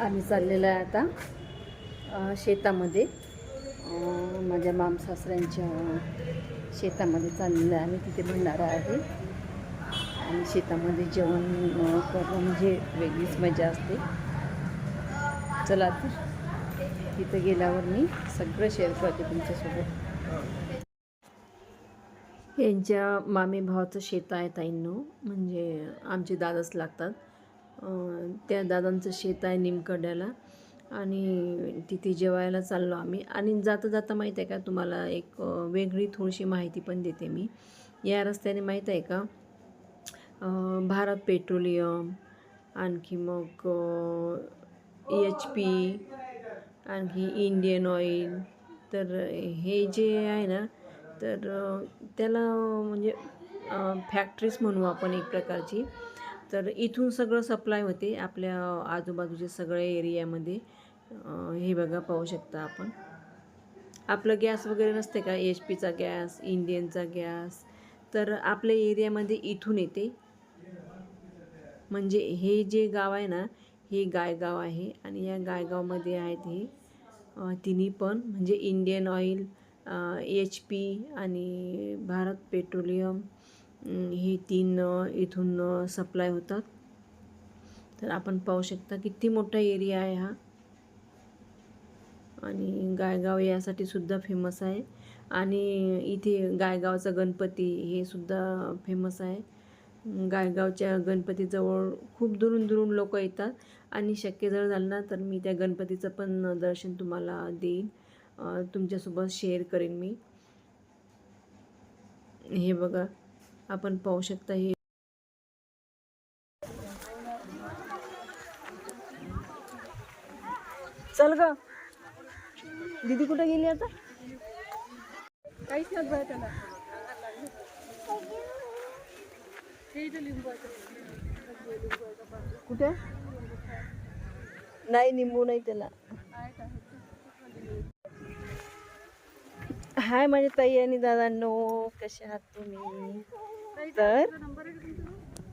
आम्ही चाललेलो आहे आता शेतामध्ये. माझ्या मामसासऱ्यांच्या शेतामध्ये चाललेलं आहे आम्ही तिथे भंडारा आहे. आणि शेतामध्ये जेवण करणं म्हणजे वेगळीच मजा असते. चला तर तिथं गेल्यावर मी सगळं शेअर करते तुमच्यासोबत. यांच्या मामी भावाचं शेत आहे ताईंनो म्हणजे आमचे दादाच लागतात. त्या दादांचं शेत आहे निमकड्याला. आणि तिथे जेवायला चाललो आम्ही. आणि जाता जाता माहीत आहे का तुम्हाला एक वेगळी थोडीशी माहिती पण देते मी. या रस्त्याने माहीत आहे का? भारत पेट्रोलियम आणखी मग एच पी आणखी इंडियन ऑइल. तर हे जे आहे ना तर त्याला म्हणजे फॅक्टरीज म्हणू आपण एक प्रकारची. तर इथून सगळं सप्लाय होते आपल्या आजूबाजूच्या सगळ्या एरियामध्ये हे बघा पाहू शकता आपण. आपलं गॅस वगैरे नसते का? एच पीचा गॅस इंडियनचा गॅस तर आपल्या एरियामध्ये इथून येते. म्हणजे हे जे गाव आहे ना हे गायगाव आहे. आणि या गायगावमध्ये आहेत हे तिन्ही पण. म्हणजे इंडियन ऑइल एच पी आणि भारत पेट्रोलियम हे तीन इथून सप्लाय होतात. तर आपण पाहू शकता किती मोठा एरिया आहे हा. आणि गायगाव यासाठी सुद्धा फेमस आहे. आणि इथे गायगावचा गणपती हे सुद्धा फेमस आहे. गायगावच्या गणपतीजवळ खूप दुरून दुरून लोक येतात. आणि शक्य जर झालं ना तर मी त्या गणपतीचं पण दर्शन तुम्हाला देईन. तुमच्यासोबत शेअर करेन मी. हे बघा. आपण पाहू शकता हे. चल ग. दीदी कुठे गेली आता? काहीच नाही बाय त्याला. हे कुठे? नाही निंबू नाही त्याला. हाय माझे ताई आणि दादांनो कसे आहात तुम्ही? तर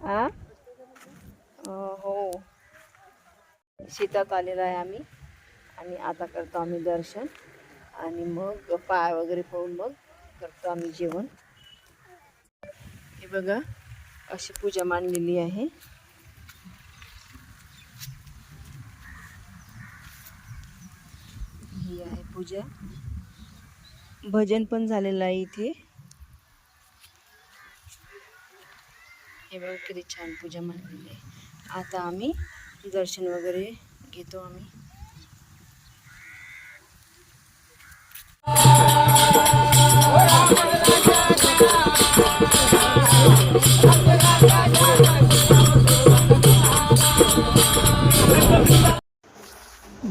आ हो. शेतात आलेलो आहे आम्ही. आणि आता करतो आम्ही दर्शन. आणि मग पाय वगैरे पळून मग करतो आम्ही जेवण. हे बघा अशी पूजा मांडलेली आहे. ही आहे पूजा. भजन पण झालेलं आहे इथे. हे बघा किती छान पूजा मांडलेली आहे. आता आम्ही दर्शन वगैरे घेतो आम्ही.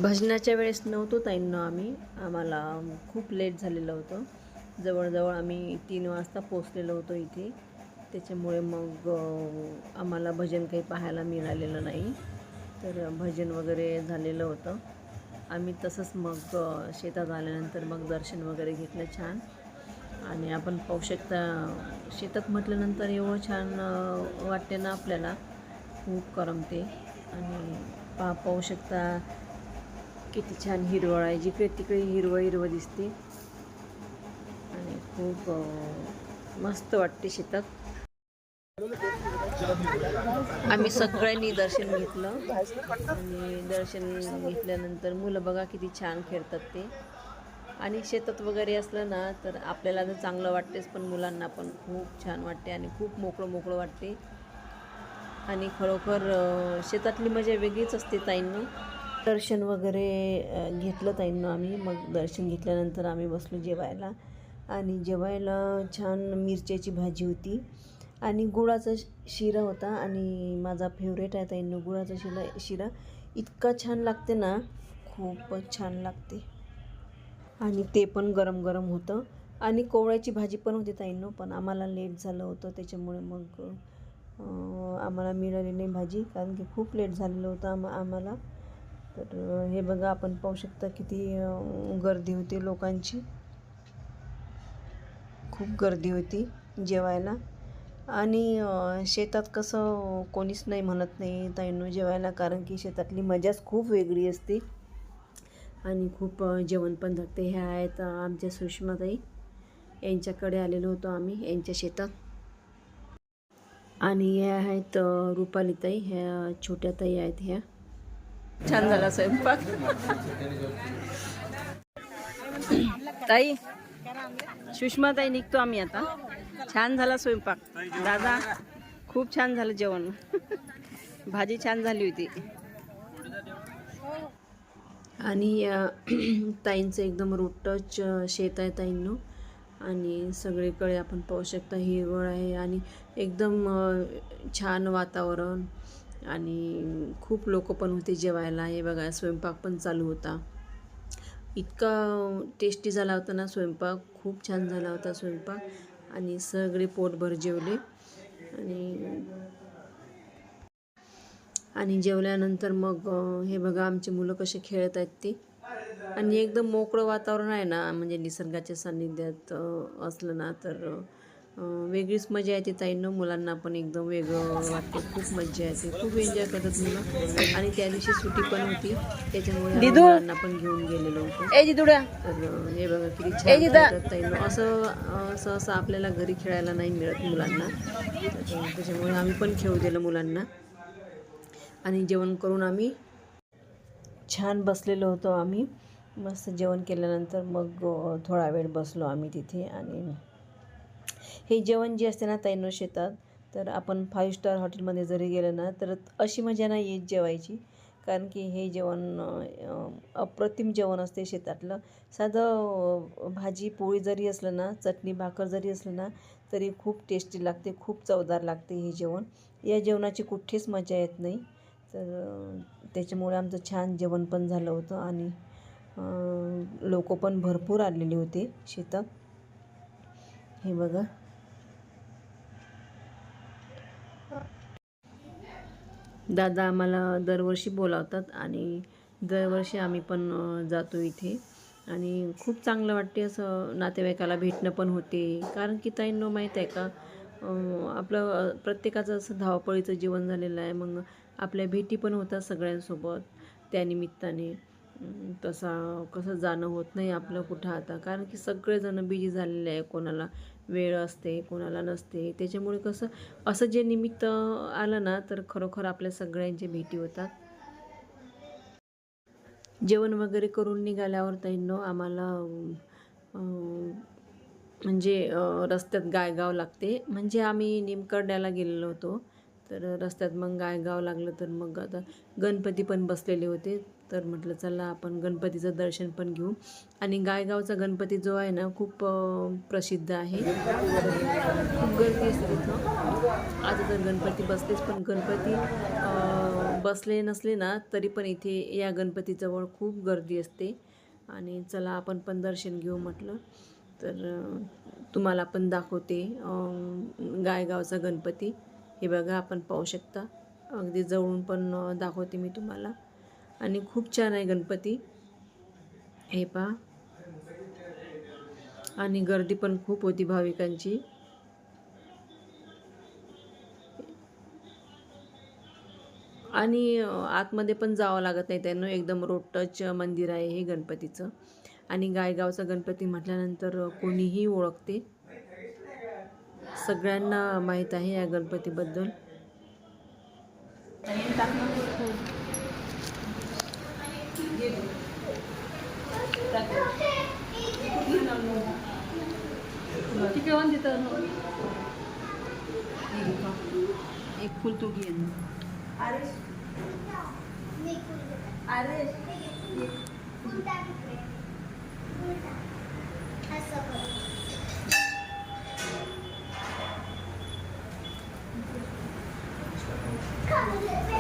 भजनाच्या वेळेस नव्हतो ताईंना आम्ही. आम्हाला खूप लेट झालेलं होतं. जवळजवळ आम्ही तीन वाजता पोचलेलो होतो इथे. त्याच्यामुळे मग आम्हाला भजन काही पाहायला मिळालेलं नाही. तर भजन वगैरे झालेलं होतं. आम्ही तसंच मग शेतात आल्यानंतर मग दर्शन वगैरे घेतलं छान. आणि आपण पाहू शकता शेतात म्हटल्यानंतर एवढं छान वाटते ना आपल्याला. खूप करमते. आणि पा पाहू शकता किती छान हिरवळ आहे. जिकडे तिकडे हिरवं हिरवं दिसते. आणि खूप मस्त वाटते शेतात. आम्ही सगळ्यांनी दर्शन घेतलं. आणि दर्शन घेतल्यानंतर मुलं बघा किती छान खेळतात ते. आणि शेतात वगैरे असलं ना तर आपल्याला तर चांगलं वाटतेच पण मुलांना पण खूप छान वाटते आणि खूप मोकळं मोकळं वाटते. आणि खरोखर शेतातली मजा वेगळीच असते ताईंना. दर्शन वगैरे घेतलं ताईंनो आम्ही. मग दर्शन घेतल्यानंतर आम्ही बसलो जेवायला. आणि जेवायला छान मिरच्याची भाजी होती. आणि गुळाचा शिरा होता आणि माझा फेवरेट आहे ताईंनो गुळाचा शिरा शिरा. इतका छान लागते ना खूपच छान लागते. आणि ते पण गरम गरम होतं. आणि कोवळ्याची भाजी पण होती ताईंनो पण आम्हाला लेट झालं होतं त्याच्यामुळे मग आम्हाला मिळाली नाही भाजी कारण की खूप लेट झालेलं होतं आम आम्हाला. तर हे बघा आपण पाहू शकता किती गर्दी होती लोकांची. खूप गर्दी होती जेवायला. आणि शेतात कसं कोणीच नाही म्हणत नाही ताईंनो जेवायला कारण की शेतातली मजाच खूप वेगळी असते. आणि खूप जेवण पण लागते ह्या आहेत आमच्या सुषमाताई. यांच्याकडे आलेलो होतो आम्ही यांच्या शेतात. आणि ह्या आहेत रुपालीताई ह्या छोट्या ताई आहेत ह्या. छान झाला स्वयंपाक. ताई सुषमाताई निघतो आम्ही आता. छान झाला स्वयंपाक. दादा खूप छान झालं जेवण. भाजी छान झाली होती. आणि ताईंचं एकदम रोटच शेत आहे ताईंनो. आणि सगळीकडे आपण पाहू शकता हिरवळ आहे. आणि एकदम छान वातावरण. आणि खूप लोक पण होते जेवायला. हे बघा स्वयंपाक पण चालू होता. इतका टेस्टी झाला होता ना स्वयंपाक. खूप छान झाला होता स्वयंपाक. आणि सगळे पोटभर जेवले. आणि आणि जेवल्यानंतर मग हे बघा आमची मुलं कसे खेळत आहेत ती. आणि एकदम मोकळं वातावरण आहे ना म्हणजे निसर्गाच्या सान्निध्यात असलं ना तर वेगळीच मजा येते ताईंना. मुलांना पण एकदम वेगळं वाटते. खूप मजा येते. खूप एन्जॉय करतात मुलं. आणि त्या दिवशी सुट्टी पण होती. त्याच्यामुळे मुलांना पण घेऊन गेलेलो होतो. तर हे बघा किती छान खेळतात ताईंनो. असं सहसा आपल्याला घरी खेळायला नाही मिळत मुलांना. त्याच्यामुळे आम्ही पण खेळू दिलं मुलांना. आणि जेवण करून आम्ही छान बसलेलो होतो आम्ही. मस्त जेवण केल्यानंतर मग थोडा वेळ बसलो आम्ही तिथे. आणि हे जेवण जे असते ना तैनो शेतात तर आपण फाईव्ह स्टार हॉटेलमध्ये जरी गेलं ना तर अशी मजा नाही येत जेवायची. कारण की हे जेवण अप्रतिम जेवण असते शेतातलं. साधं भाजी पोळी जरी असलं ना चटणी भाकर जरी असलं ना तरी खूप टेस्टी लागते खूप चवदार लागते हे जेवण. या जेवणाची कुठेच मजा येत नाही. तर त्याच्यामुळे आमचं छान जेवण पण झालं होतं आणि लोक पण भरपूर आलेले होते शेतात. हे बघा. दादा आम्हाला दरवर्षी बोलावतात आणि दरवर्षी आम्ही पण जातो इथे. आणि खूप चांगलं वाटते असं नातेवाईकाला भेटणं पण होते. कारण की ताईंनो माहीत आहे का आपलं प्रत्येकाचं असं धावपळीचं जीवन झालेलं आहे. मग आपल्या भेटी पण होतात सगळ्यांसोबत त्यानिमित्ताने. तसा कसं जाणं होत नाही आपलं कुठं आता. कारण की सगळेजण बिजी झालेले आहे कोणाला. वेळ असते कोणाला नसते. त्याच्यामुळे कसं असं जे निमित्त आलं ना तर खरोखर आपल्या सगळ्यांचे भेटी होतात. जेवण वगैरे करून निघाल्यावर ताईंनो आम्हाला अं, म्हणजे रस्त्यात गायगाव लागते. म्हणजे आम्ही निमकरड्याला गेलेलो होतो. तर रस्त्यात मग गायगाव लागलं तर मग आता गणपती पण बसलेले होते. तर म्हटलं चला आपण गणपतीचं दर्शन पण घेऊ. आणि गायगावचा गणपती जो आहे ना खूप प्रसिद्ध आहे. खूप गर्दी असते तिथं आता तर गणपती बसलेच पण गणपती बसले नसले ना तरी पण इथे या गणपतीजवळ खूप गर्दी असते. आणि चला आपण पण दर्शन घेऊ म्हटलं. तर तुम्हाला पण दाखवते गायगावचा गणपती. हे बघा आपण पाहू शकता. अगदी जवळून पण दाखवते मी तुम्हाला. आणि खूप छान आहे गणपती. हे पहा. आणि गर्दी पण खूप होती भाविकांची. आणि आतमध्ये पण जावं लागत नाही त्यांना. एकदम रोड टच मंदिर आहे हे गणपतीचं. आणि गायगावचा गणपती म्हटल्यानंतर कोणीही ओळखते. सगळ्यांना माहीत आहे या गणपतीबद्दल. ਪਿਓਨ ਦਿੱਤਾ ਉਹਨੂੰ एक फूल तो गिए आरेश आरेश Come on, let's go.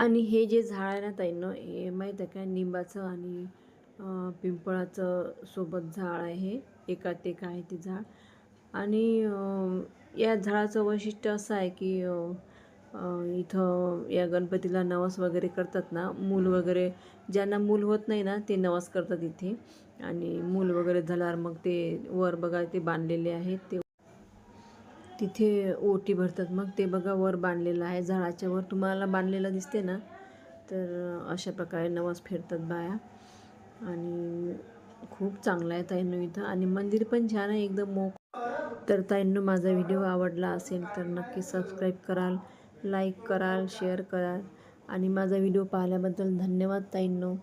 आणि हे जे झाड आहे ना ताईनं हे माहीत आहे का निंबाचं आणि पिंपळाचं सोबत झाड आहे हे एकात एक आहे ते झाड. आणि या झाडाचं वैशिष्ट्य असं आहे की इथं या गणपतीला नवस वगैरे करतात ना मूल वगैरे ज्यांना मूल होत नाही ना ते नवस करतात इथे. आणि मूल वगैरे झाल्यावर मग ते वर बघा ते बांधलेले आहेत ते तिथे ओटी भरतात. मग ते बघा वर बांधलेलं आहे. झाडाच्या वर तुम्हाला बांधलेलं दिसते ना? तर अशा प्रकारे नवस फिरतात बाया. आणि खूप चांगलं आहे ताईंनो इथं. आणि मंदिर पण छान आहे. एकदम मोक तर ताईंनो माझा व्हिडिओ आवडला असेल तर नक्की सबस्क्राईब कराल लाईक कराल शेअर कराल. आणि माझा व्हिडिओ पाहिल्याबद्दल धन्यवाद ताईंनो.